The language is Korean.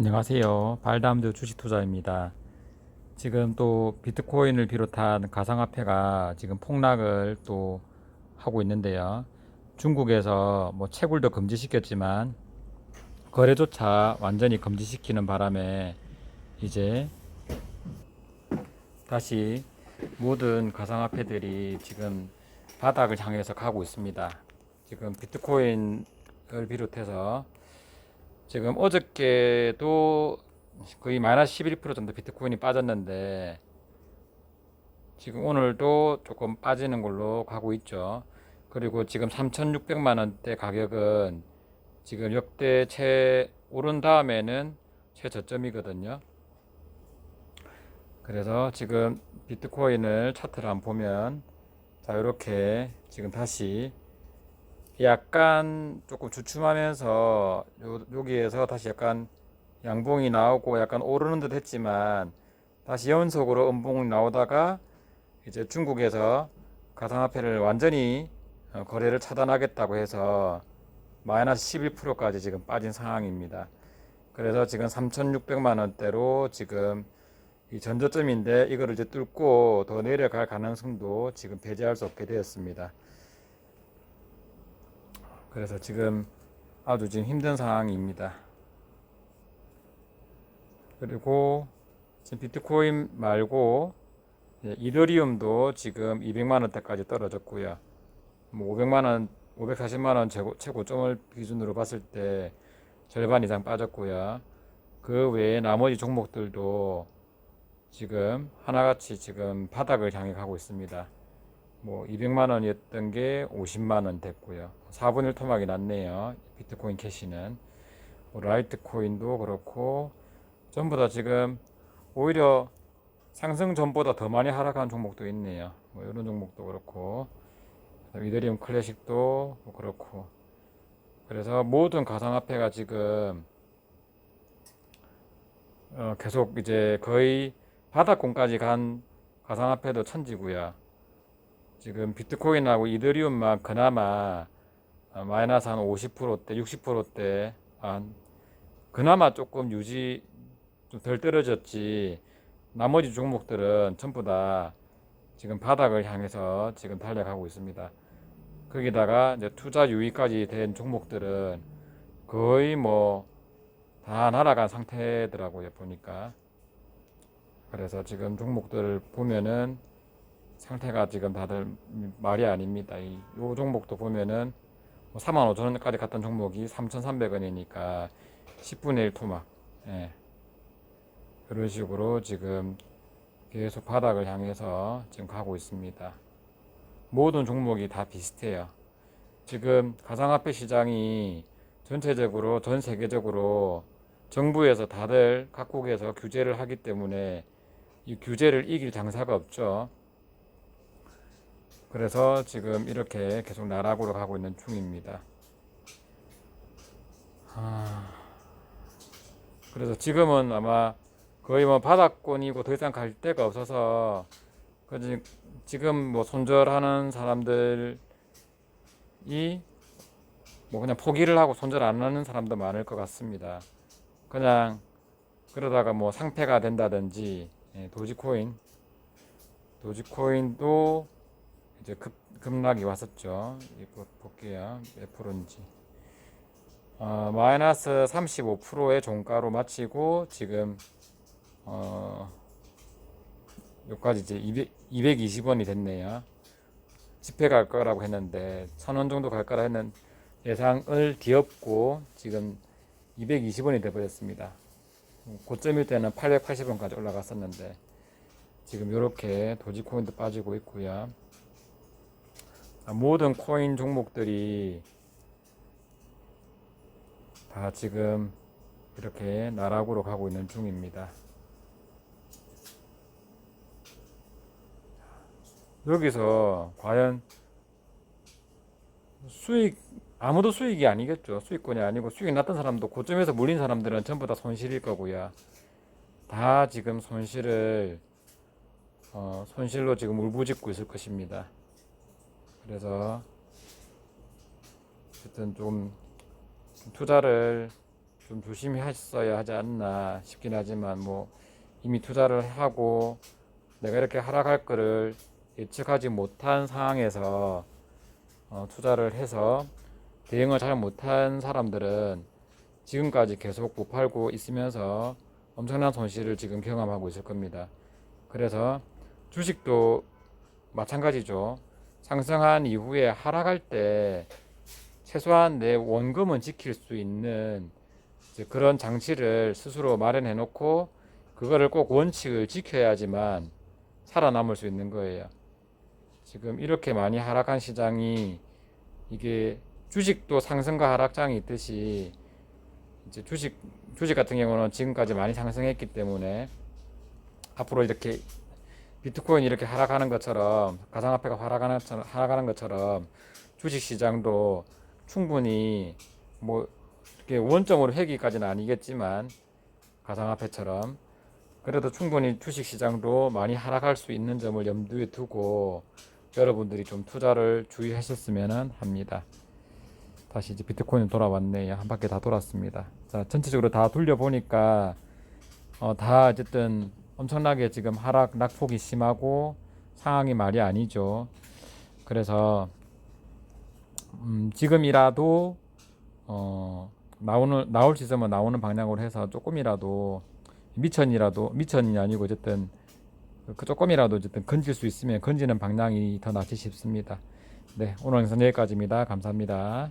안녕하세요. 발담드 주식 투자입니다. 지금 또 비트코인을 비롯한 가상화폐가 지금 폭락을 또 하고 있는데요. 중국에서 뭐 채굴도 금지시켰지만 거래조차 완전히 금지시키는 바람에 이제 다시 모든 가상화폐들이 지금 바닥을 향해서 가고 있습니다. 지금 비트코인을 비롯해서 지금 어저께도 거의 마이너스 11% 정도 비트코인이 빠졌는데 지금 오늘도 조금 빠지는 걸로 가고 있죠. 그리고 지금 3,600만 원대 가격은 지금 역대 최 오른 다음에는 최저점이거든요. 그래서 지금 비트코인을 차트를 한번 보면 자 이렇게 지금 다시 약간 조금 주춤하면서 요, 여기에서 다시 약간 양봉이 나오고 약간 오르는 듯 했지만 다시 연속으로 음봉이 나오다가 이제 중국에서 가상화폐를 완전히 어, 거래를 차단하겠다고 해서 마이너스 11%까지 지금 빠진 상황입니다. 그래서 지금 3,600만 원대로 지금 이 전저점인데 이거를 이제 뚫고 더 내려갈 가능성도 지금 배제할 수 없게 되었습니다. 그래서 지금 아주 지금 힘든 상황입니다. 그리고 지금 비트코인 말고 예, 이더리움도 지금 200만 원대까지 떨어졌고요. 뭐 500만 원, 540만 원 최고, 최고점을 기준으로 봤을 때 절반 이상 빠졌고요. 그 외에 나머지 종목들도 지금 하나같이 지금 바닥을 향해 가고 있습니다. 뭐 200만 원이었던 게 50만 원 됐고요. 4분의 1 토막이 났네요. 비트코인 캐시는. 뭐 라이트코인도 그렇고 전부 다 지금 오히려 상승 전보다 더 많이 하락한 종목도 있네요. 뭐 이런 종목도 그렇고 이더리움 클래식도 뭐 그렇고 그래서 모든 가상화폐가 지금 어 계속 이제 거의 바닥권까지 간 가상화폐도 천지고요. 지금 비트코인하고 이더리움만 그나마 어, 마이너스 한 50%대, 60%대, 한 그나마 조금 유지 좀 덜 떨어졌지. 나머지 종목들은 전부 다 지금 바닥을 향해서 지금 달려가고 있습니다. 거기다가 이제 투자 유의까지 된 종목들은 거의 뭐 다 날아간 상태더라고요, 보니까. 그래서 지금 종목들을 보면은 상태가 지금 다들 말이 아닙니다. 이, 요 종목도 보면은 4만 5천 원까지 갔던 종목이 3,300원이니까 10분의 1 토막. 예. 그런 식으로 지금 계속 바닥을 향해서 지금 가고 있습니다. 모든 종목이 다 비슷해요. 지금 가상화폐 시장이 전체적으로 전 세계적으로 정부에서 다들 각국에서 규제를 하기 때문에 이 규제를 이길 장사가 없죠. 그래서 지금 이렇게 계속 나락으로 가고 있는 중입니다. 하... 그래서 지금은 아마 거의 뭐 바닥권이고 더 이상 갈 데가 없어서 지금 뭐 손절하는 사람들이 뭐 그냥 포기를 하고 손절 안 하는 사람도 많을 것 같습니다. 그냥 그러다가 뭐 상패가 된다든지 예, 도지코인 도지코인도 이제 급, 급락이 왔었죠. 이거 볼게요. 몇 프로인지. 어, 마이너스 35%의 종가로 마치고 지금 어, 여기까지 이제 200, 220원이 됐네요. 집회 갈 거라고 했는데 1000원 정도 갈 거라 했는 예상을 뒤엎고 지금 220원이 돼 버렸습니다. 고점일 때는 880원까지 올라갔었는데 지금 이렇게 도지코인도 빠지고 있고요. 모든 코인 종목들이 다 지금 이렇게 나락으로 가고 있는 중입니다. 여기서 과연 수익 아무도 수익이 아니겠죠. 수익권이 아니고 수익이 났던 사람도 고점에서 물린 사람들은 전부 다 손실일 거고요. 다 지금 손실을 어, 손실로 지금 울부짖고 있을 것입니다. 그래서 어쨌든 좀 투자를 좀 조심했어야 하지 않나 싶긴 하지만 뭐 이미 투자를 하고 내가 이렇게 하락할 거를 예측하지 못한 상황에서 어, 투자를 해서 대응을 잘 못한 사람들은 지금까지 계속 못 팔고 있으면서 엄청난 손실을 지금 경험하고 있을 겁니다. 그래서 주식도 마찬가지죠. 상승한 이후에 하락할 때 최소한 내 원금은 지킬 수 있는 그런 장치를 스스로 마련해 놓고 그거를 꼭 원칙을 지켜야지만 살아남을 수 있는 거예요. 지금 이렇게 많이 하락한 시장이 이게 주식도 상승과 하락장이 있듯이 이제 주식 주식 같은 경우는 지금까지 많이 상승했기 때문에 앞으로 이렇게 비트코인이 이렇게 하락하는 것처럼 가상화폐가 하락하는 것처럼, 하락하는 것처럼 주식 시장도 충분히 뭐 이렇게 원점으로 회기까지는 아니겠지만 가상화폐처럼 그래도 충분히 주식 시장도 많이 하락할 수 있는 점을 염두에 두고 여러분들이 좀 투자를 주의하셨으면 합니다. 다시 이제 비트코인 돌아왔네요. 한 바퀴 다 돌았습니다. 자, 전체적으로 다 돌려보니까 어, 다 어쨌든 엄청나게 지금 하락 낙폭이 심하고 상황이 말이 아니죠. 그래서 음, 지금이라도 어, 나오는 나올 수 있으면 나오는 방향으로 해서 조금이라도 미천이라도 미천이 아니고 어쨌든 그 조금이라도 어쨌든 건질 수 있으면 건지는 방향이 더 낫지 싶습니다. 네, 오늘 영상 여기까지입니다. 감사합니다.